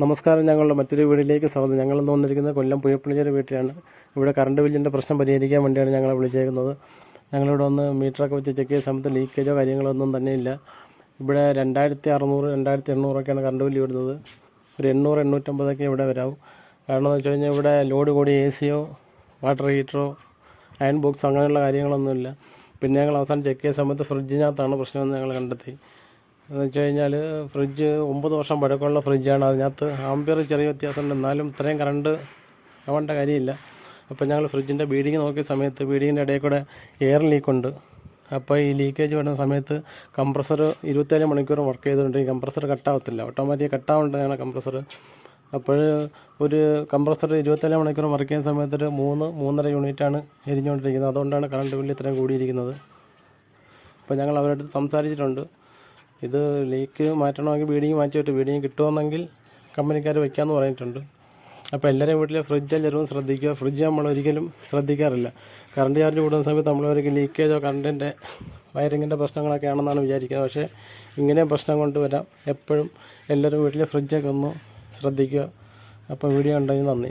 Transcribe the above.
നമസ്കാരം. ഞങ്ങളുടെ മറ്റൊരു വീടിലേക്ക് സ്വാഗതം. ഞങ്ങൾ ഇന്ന് വന്നിരിക്കുന്നത് കൊല്ലം പുയപ്പള്ളിച്ചേരി വീട്ടിലാണ്. ഇവിടെ കറണ്ട് ബില്ലിന്റെ പ്രശ്നം പരിഹരിക്കാൻ വേണ്ടിയാണ് ഞങ്ങളെ വിളിച്ചേക്കുന്നത്. ഞങ്ങളിവിടെ വന്ന് മീറ്ററൊക്കെ വെച്ച് ചെക്ക് ചെയ്ത സമയത്ത് ലീക്കേജോ കാര്യങ്ങളോ ഒന്നും തന്നെ ഇല്ല ഇവിടെ രണ്ടായിരത്തി അറുന്നൂറ് രണ്ടായിരത്തി എണ്ണൂറൊക്കെയാണ് കറണ്ട് ബില്ല് വരുന്നത് ഒരു എണ്ണൂറ് എണ്ണൂറ്റമ്പതൊക്കെ ഇവിടെ വരാവും. കാരണം എന്ന് വെച്ച് കഴിഞ്ഞാൽ ഇവിടെ ലോഡ് കൂടി എ സിയോ വാട്ടർ ഹീറ്ററോ അയൺ ബോക്സ് അങ്ങനെയുള്ള കാര്യങ്ങളൊന്നുമില്ല. പിന്നെ ഞങ്ങൾ അവസാനം ചെക്ക് ചെയ്ത സമയത്ത് ഫ്രിഡ്ജിനകത്താണ് പ്രശ്നമെന്ന് ഞങ്ങൾ കണ്ടെത്തി. എന്ന് വെച്ച് കഴിഞ്ഞാൽ ഫ്രിഡ്ജ് ഒമ്പത് വർഷം പഴക്കമുള്ള ഫ്രിഡ്ജാണ്. അതിനകത്ത് ആംബിയർ ചെറിയ വ്യത്യാസമുണ്ട്. എന്നാലും ഇത്രയും കറണ്ട് ആവേണ്ട കാര്യമില്ല. അപ്പോൾ ഞങ്ങൾ ഫ്രിഡ്ജിന്റെ ബീഡിങ് നോക്കിയ സമയത്ത് ബീഡിങ്ങിന്റെ ഇടയിൽ കൂടെ എയർ ലീക്കുണ്ട് അപ്പോൾ ഈ ലീക്കേജ് വരുന്ന സമയത്ത് കംപ്രസർ ഇരുപത്തേഴ് മണിക്കൂർ വർക്ക് ചെയ്തുകൊണ്ട് ഈ കംപ്രസർ കട്ടാവത്തില്ല. ഓട്ടോമാറ്റിക് കട്ടാവേണ്ടതാണ് കംപ്രസർ. അപ്പോൾ ഒരു കംപ്രസർ ഇരുപത്തേഴ് മണിക്കൂർ വർക്ക് ചെയ്യുന്ന സമയത്ത് ഒരു മൂന്ന് മൂന്നര യൂണിറ്റാണ് എരിഞ്ഞുകൊണ്ടിരിക്കുന്നത്. അതുകൊണ്ടാണ് കറണ്ട് ബില്ല് ഇത്രയും കൂടിയിരിക്കുന്നത്. അപ്പോൾ ഞങ്ങൾ അവരുടെ സംസാരിച്ചിട്ടുണ്ട്. ഇത് ലീക്ക് മാറ്റണമെങ്കിൽ ബീഡിങ് മാറ്റിയിട്ട് ബീഡിങ് കിട്ടുമെന്നെങ്കിൽ കമ്പനിക്കാർ വെക്കാമെന്ന് പറഞ്ഞിട്ടുണ്ട്. അപ്പോൾ എല്ലാവരെയും വീട്ടിലെ ഫ്രിഡ്ജ് എല്ലാവരും ശ്രദ്ധിക്കുക. ഫ്രിഡ്ജ് നമ്മൾ ഒരിക്കലും ശ്രദ്ധിക്കാറില്ല. കറണ്ട് ചാർജ് കൂടുന്ന സമയത്ത് ഒരിക്കലും ലീക്കേജോ കറണ്ടിന്റെ വയറിങ്ങിന്റെ പ്രശ്നങ്ങളൊക്കെ ആണെന്നാണ് വിചാരിക്കുന്നത്. പക്ഷേ ഇങ്ങനെ പ്രശ്നം കൊണ്ടുവരാം. എപ്പോഴും എല്ലാവരും വീട്ടിലെ ഫ്രിഡ്ജൊക്കെ ഒന്ന് ശ്രദ്ധിക്കുക. അപ്പോൾ വീഡിയോ ഉണ്ടെങ്കിൽ നന്ദി.